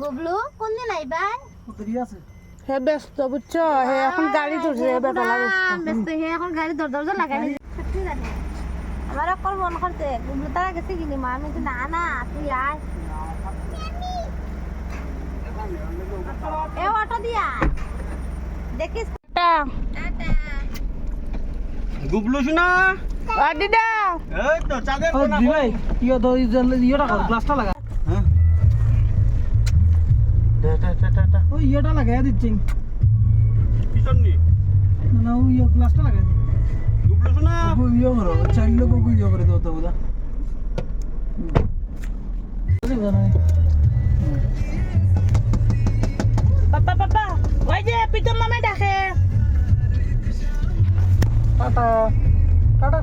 গবলু কোন দিন হে ব্যস্ত বুঝছ? হে এখন গাড়ি তুলছে হে বেটা ব্যস্ত। হে এখন গাড়ি দর দরজা লাগাই সত্যি জানি। আমার কল মন করতে গুবলু তারা গেছে কিনি মা? আমি তো না না তুই আয়। এ অটো দিয়া। দেখিস? টাটা গুবলু শোনা? দিদা। এই তো চাঁদের কোনা ভাই ইয়ে তো ইয়েটা গ্লাসটা লাগা হ্যাঁ দে দে দে দে দে ওই ইয়েটা লাগাই দিচ্ছি পিছন নি না না ওই ইয়ে গ্লাসটা লাগাই দিই গুবলু শোনা ইয়ে করো চাইল্ড লোক ইয়ে করে দাও তো বুঝা পাপা পাপা ওই যে পিতন মামে ডাকে টাটা টাটা